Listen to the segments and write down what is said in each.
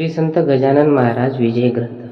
श्री संत गजानन महाराज विजय ग्रंथ.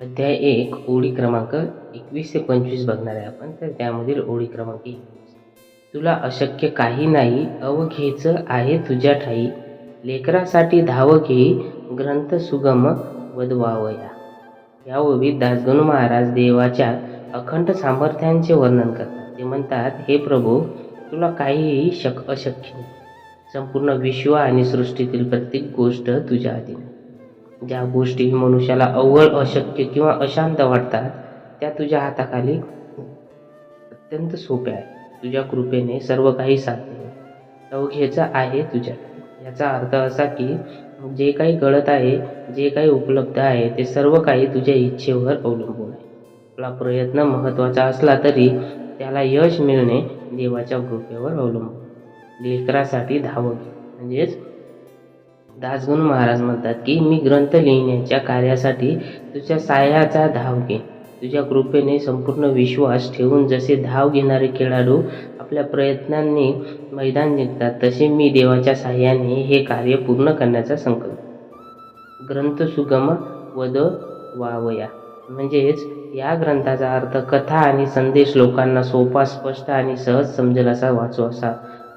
अध्याय एक ओळी क्रमांक एकवीस ते पंचवीस बघणार आहे आपण. तर त्यामधील ओळी क्रमांक एकवीस तुला अशक्य काही नाही अवघेचं आहे तुझ्या ठाई. लेकरासाठी धाव घे ग्रंथ सुगम वदवावया. या ओळीत दासगणू महाराज देवाच्या अखंड सामर्थ्यांचे वर्णन करतात. ते म्हणतात हे प्रभू तुला काहीही शक अशक्य संपूर्ण विश्व आणि सृष्टीतील प्रत्येक गोष्ट तुझ्या अधीन ज्या गोष्टी मनुष्याला अवघड अशक्य किंवा अशांत वाटतात त्या तुझ्या हाताखाली अत्यंत सोप्या आहेत. तुझ्या कृपेने सर्व काही साध्य अवघ्याचा आहे तुझ्या. याचा अर्थ असा की जे काही घडत आहे जे काही उपलब्ध आहे ते सर्व काही तुझ्या इच्छेवर अवलंबून आहे. आपला प्रयत्न महत्त्वाचा असला तरी त्याला यश मिळणे देवाच्या कृपेवर अवलंबून लेकरासाठी धावं. म्हणजेच दासगुण महाराज म्हणतात की मी ग्रंथ लिहिण्याच्या कार्यासाठी तुझ्या साह्याचा धाव घे. तुझ्या कृपेने संपूर्ण विश्वास ठेवून जसे धाव घेणारे खेळाडू आपल्या प्रयत्नांनी मैदान जिंकतात तसे मी देवाच्या साह्याने हे कार्य पूर्ण करण्याचा संकल्प ग्रंथ सुगम वद वावया. म्हणजेच या ग्रंथाचा अर्थ कथा आणि संदेश लोकांना सोपा स्पष्ट आणि सहज समजेल असा वाचू असा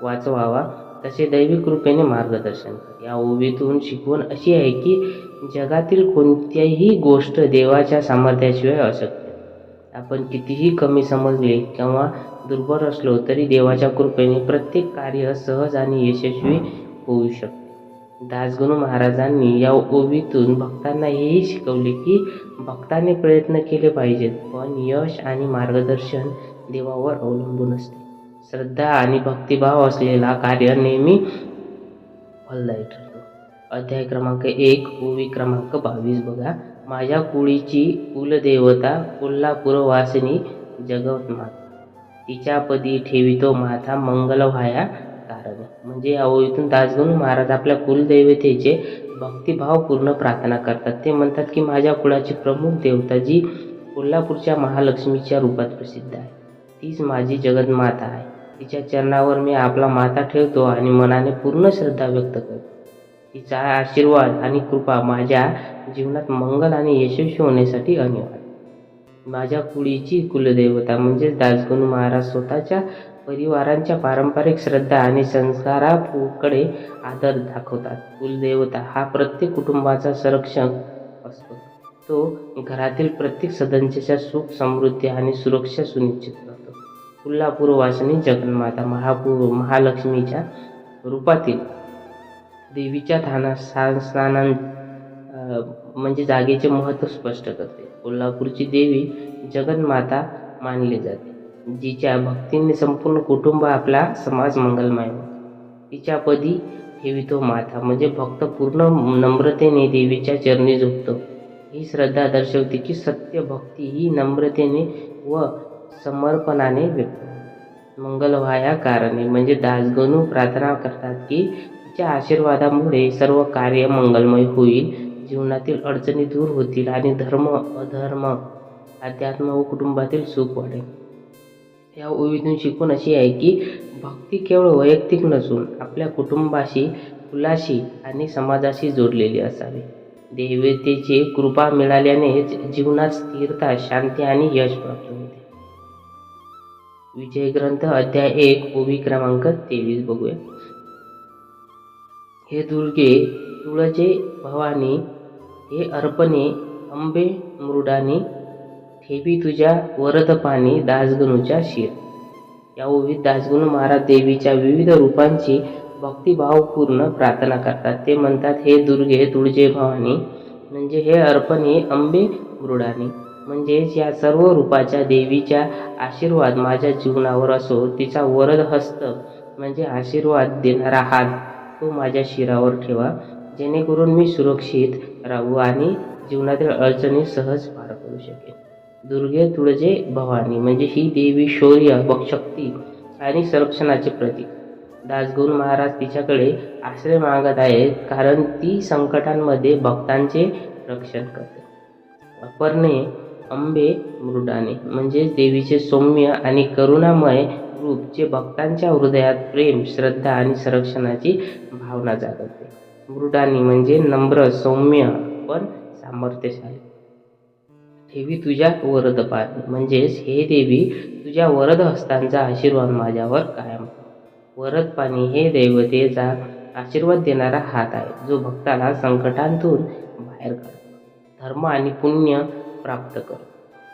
वाचवावा. तसे दैविक कृपेने मार्गदर्शन. या ओवीतून शिकवण अशी आहे की जगातील कोणत्याही गोष्ट देवाच्या सामर्थ्याशिवाय अशक्य. आपण कितीही कमी समजले किंवा दुर्बल असलो तरी देवाच्या कृपेने प्रत्येक कार्य सहज आणि यशस्वी होऊ शकते. दासगुरू महाराजांनी या ओवीतून भक्तांना हेही शिकवले की भक्ताने प्रयत्न केले पाहिजेत पण यश आणि मार्गदर्शन देवावर अवलंबून असते. श्रद्धा आणि भक्तिभाव असलेला कार्य नेहमी फलदायी ठरतो. अध्याय क्रमांक एक ओवी क्रमांक बावीस बघा. माझ्या कुळीची कुलदेवता कोल्हापूरवासिनी जगत माता तिच्या पदी ठेवितो माथा मंगल व्हाया कारण म्हणजे या ओळीतून दासगणू महाराज आपल्या कुलदेवतेचे भक्तिभाव पूर्ण प्रार्थना करतात. ते म्हणतात की माझ्या कुळाची प्रमुख देवता जी कोल्हापूरच्या महालक्ष्मीच्या रूपात प्रसिद्ध आहे. तीच माझी जगन्माता आहे. तिच्या चरणावर मी आपला माथा ठेवतो आणि मनाने पूर्ण श्रद्धा व्यक्त करतो. तिचा आशीर्वाद आणि कृपा माझ्या जीवनात मंगल आणि यशस्वी होण्यासाठी अनिवार्य माझ्या कुळीची कुलदेवता म्हणजेच दासगणू महाराज स्वतःच्या परिवारांच्या पारंपरिक श्रद्धा आणि संस्काराकडे आदर दाखवतात. कुलदेवता हा प्रत्येक कुटुंबाचा संरक्षक असतो. तो घरातील प्रत्येक सदस्याच्या सुख समृद्धी आणि सुरक्षा सुनिश्चित करतो. कोल्हापूर वासनी जगन्माता महापू महालक्ष्मीच्या रूपातील देवीच्या थाना स्थान स्नानां म्हणजे जागेचे महत्त्व स्पष्ट करते. कोल्हापूरची देवी जगन्माता मानली जाते. जिच्या भक्तीने संपूर्ण कुटुंब आपला समाज मंगलमय होतो. तिच्या पदी ठेवितो माथा म्हणजे भक्त पूर्ण नम्रतेने देवीच्या चरणी झोपतो ही श्रद्धा दर्शवते की सत्य भक्ती ही नम्रतेने व समर्पणाने व्यक्त. होते. मंगलवाया कारणे म्हणजे दासगणू प्रार्थना करतात की तिच्या आशीर्वादामुळे सर्व कार्य मंगलमय होईल. जीवनातील अडचणी दूर होतील आणि धर्म अधर्म अध्यात्म व कुटुंबातील सुख वाढेल. या ओवीतून शिकून अशी आहे की भक्ती केवळ वैयक्तिक नसून आपल्या कुटुंबाशी कुलाशी आणि समाजाशी जोडलेली असावी. देवतेची कृपा मिळाल्यानेच जीवनात स्थिरता शांती आणि यश प्राप्त होईल. विजय ग्रंथ अध्याय एक ओवी क्रमांक तेवीस बघूया. हे दुर्गे तुळजे भवानी हे अर्पणे अंबे मृडानी ठेवी तुझ्या वरद पाणी दासगणूच्या शिर. या ओवीत दासगणू महाराज देवीच्या विविध रूपांची भक्तिभावपूर्ण प्रार्थना करतात. ते म्हणतात हे दुर्गे तुळजे भवानी म्हणजे हे अर्पणे अंबे मृडानी म्हणजेच या सर्व रूपाच्या देवीच्या आशीर्वाद माझ्या जीवनावर असो तिचा वरद हस्त म्हणजे आशीर्वाद देणारा हात तो माझ्या शिरावर ठेवा जेणेकरून मी सुरक्षित राहू आणि जीवनातील अडचणी सहज पार करू शकेन. दुर्गे तुळजे भवानी म्हणजे ही देवी शौर्य शक्ती आणि संरक्षणाचे प्रतीक. दासगुण महाराज तिच्याकडे आश्रय मागत आहेत कारण ती संकटांमध्ये भक्तांचे रक्षण करते. अपर्णे अंबे मृडाने म्हणजेच देवीचे सौम्य आणि करुणामय रूप जे भक्तांच्या हृदयात प्रेम श्रद्धा आणि संरक्षणाची भावना जागवते. मृडानी म्हणजे नम्र सौम्य पण सामर्थ्यशाली. ठेवी तुझ्या वरद पाणी म्हणजेच हे देवी तुझ्या वरद हस्तांचा आशीर्वाद माझ्यावर कायम वरद पाणी हे देवतेचा आशीर्वाद देणारा हात आहे जो भक्ताला संकटांतून बाहेर काढतो. धर्म आणि पुण्य प्राप्त कर.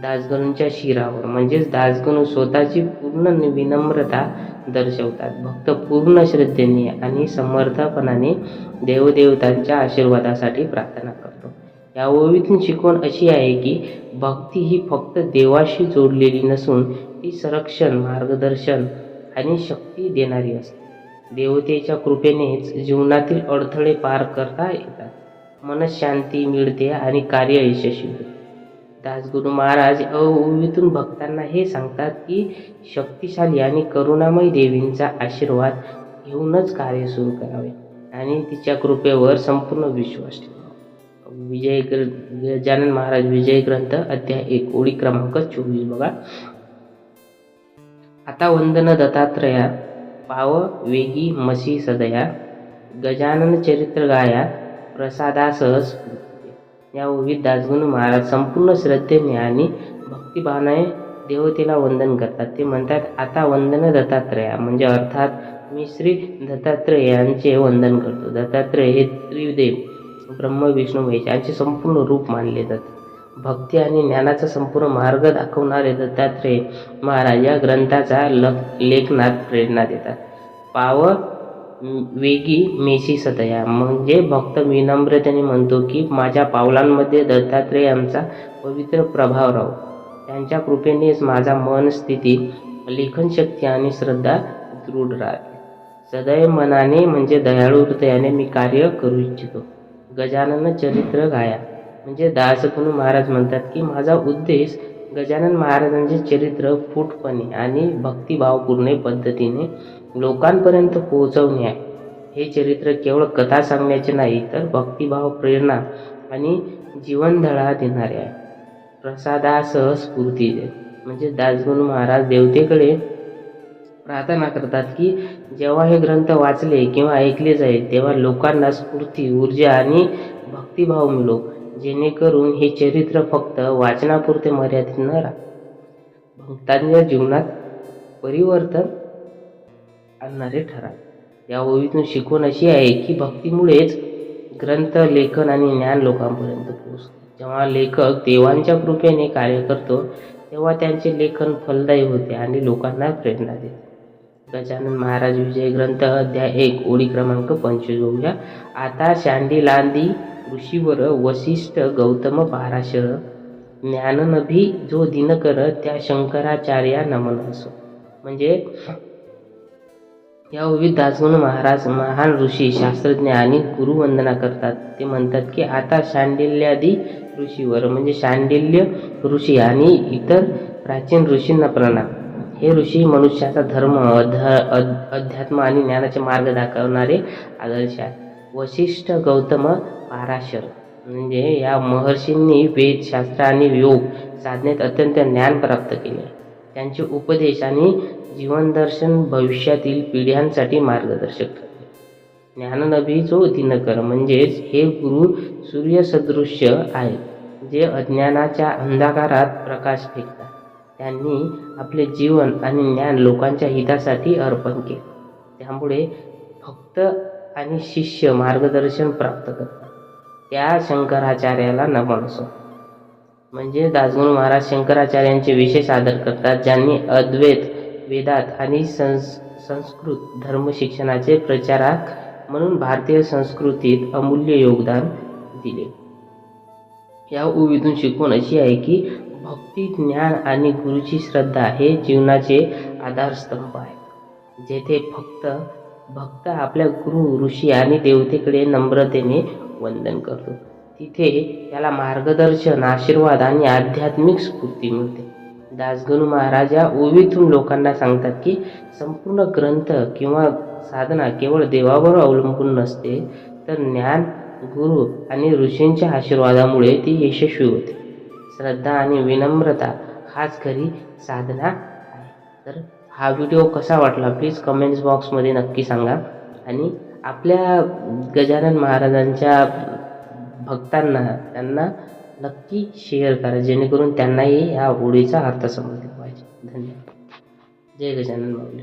दासगणूंच्या शिरावर म्हणजेच दासगणू स्वतःची पूर्ण विनम्रता दर्शवतात. भक्त पूर्ण श्रद्धेने आणि समर्थपणाने देवदेवतांच्या आशीर्वादासाठी प्रार्थना करतो. या ओवीतून शिकवण अशी आहे की भक्ती ही फक्त देवाशी जोडलेली नसून ती संरक्षण मार्गदर्शन आणि शक्ती देणारी असते. देवतेच्या कृपेनेच जीवनातील अडथळे पार करता येतात. मनशांती मिळते आणि कार्य यशस्वी होते. दासगुरु महाराज अववीतून भक्तांना हे सांगतात की शक्तिशाली आणि करुणामयी देवींचा आशीर्वाद घेऊनच कार्य सुरू करावे आणि तिच्या कृपेवर संपूर्ण विश्वास ठेवा विजय ग्र- गजानन महाराज विजय ग्रंथ अध्याय एक ओळी क्रमांक चोवीस बघा. आता वंदन दत्तात्रया पाव वेगी मसी सदया गजानन चरित्र गाया प्रसादासह या ओवीत दासगुणू महाराज संपूर्ण श्रद्धेने आणि भक्तिभावाने देवतेला वंदन करतात. ते म्हणतात आता वंदन दत्तात्रया. म्हणजे अर्थात मी श्री दत्तात्रय यांचे वंदन करतो. दत्तात्रय हे त्रिदेव ब्रह्म विष्णू महेश यांचे संपूर्ण रूप मानले जातात भक्ती आणि ज्ञानाचा संपूर्ण मार्ग दाखवणारे दत्तात्रय महाराज या ग्रंथाचा ल लेखनात प्रेरणा देतात. पाव वेगी मेशी सतया म्हणजे भक्त विनम्रतेने म्हणतो की माझ्या पावलांमध्ये दत्तात्रय यांचा पवित्र प्रभाव राहो. त्यांच्या कृपेनेच माझा मन स्थिती लेखनशक्ती आणि श्रद्धा दृढ राहते. सदैव मनाने म्हणजे दयाळू हृदयाने मी कार्य करू इच्छितो. गजानन चरित्र गाया. म्हणजे दासगुणू महाराज म्हणतात की माझा उद्देश गजानन महाराजांचे चरित्र फूटपणे आणि भक्तिभावपूर्ण पद्धतीने लोकांपर्यंत पोहोचवणे आहे. हे चरित्र केवळ कथा सांगण्याचे नाही तर भक्तिभाव प्रेरणा आणि जीवनधळा देणारे आहे. प्रसादासह स्फूर्ती म्हणजे दासगुण महाराज देवतेकडे प्रार्थना करतात की जेव्हा हे ग्रंथ वाचले किंवा ऐकले जाईल तेव्हा लोकांना स्फूर्ती ऊर्जा आणि भक्तिभाव मिळो. जेणेकरून हे चरित्र फक्त वाचनापुरते मर्यादित न राहते भक्तांच्या जीवनात परिवर्तन आणणारे ठरा या ओळीतून शिकवण अशी आहे की भक्तीमुळेच ग्रंथ लेखन आणि ज्ञान लोकांपर्यंत पोहोचते. जेव्हा लेखक देवांच्या कृपेने कार्य करतो तेव्हा त्यांचे लेखन फलदायी होते आणि लोकांना प्रेरणा देते. गजानन महाराज विजय ग्रंथ अध्याय एक ओळी क्रमांक पंचवीस बघूया आता शांडी लांदी ऋषीवर वशिष्ठ गौतम पाराशर ज्ञाननभी जो दिनकर त्या शंकराचार्या नमन असो. म्हणजे या ओवीत दासगुण महाराज महान ऋषी शास्त्रज्ञ आणि गुरुवंदना करतात. ते म्हणतात की आता शांडिल्यादी ऋषीवर म्हणजे शांडिल्य ऋषी आणि इतर प्राचीन ऋषींना प्रणाम. हे ऋषी मनुष्याचा धर्म अध- अध्यात्म आणि ज्ञानाचे मार्ग दाखवणारे आदर्श आहेत. वशिष्ठ गौतम पाराशर म्हणजे या महर्षींनी वेद शास्त्र आणि योग साधनेत अत्यंत ज्ञान प्राप्त केले. त्यांचे उपदेश आणि जीवनदर्शन भविष्यातील पिढ्यांसाठी मार्गदर्शक ठरले ज्ञाननभी जो दिनकर म्हणजेच हे गुरु सूर्यसदृश्य आहेत जे अज्ञानाच्या अंधकारात प्रकाश फेकतात. त्यांनी आपले जीवन आणि ज्ञान लोकांच्या हितासाठी अर्पण केले. त्यामुळे भक्त आणि शिष्य मार्गदर्शन प्राप्त करतात. त्या शंकराचार्याला नमन असो. म्हणजे दासगुरु महाराज शंकराचार्यांचे विशेष आदर करतात ज्यांनी अद्वैत वेदात आणि संस संस्कृत धर्म शिक्षणाचे प्रचारक म्हणून भारतीय संस्कृतीत अमूल्य योगदान दिले. या उविधून शिकवण अशी आहे की भक्ती ज्ञान आणि गुरुची श्रद्धा हे जीवनाचे आधारस्तंभ आहे जेथे फक्त भक्त आपल्या गुरु ऋषी आणि देवतेकडे नम्रतेने वंदन करतो. तिथे त्याला मार्गदर्शन आशीर्वाद आणि आध्यात्मिक स्फूर्ती मिळते. दासगणू महाराज या ओवीतून लोकांना सांगतात की संपूर्ण ग्रंथ किंवा साधना केवळ देवावर अवलंबून नसते तर ज्ञान गुरु आणि ऋषींच्या आशीर्वादामुळे ती यशस्वी होते. श्रद्धा आणि विनम्रता हाच खरी साधना आहे. तर हा व्हिडिओ कसा वाटला प्लीज कमेंट्स बॉक्समध्ये नक्की सांगा. आणि आपल्या गजानन महाराजांच्या भक्तांना त्यांना नक्की शेअर करा जेणेकरून त्यांनाही ह्या होळीचा अर्थ समजला पाहिजे. धन्यवाद. जय गजानन माऊली.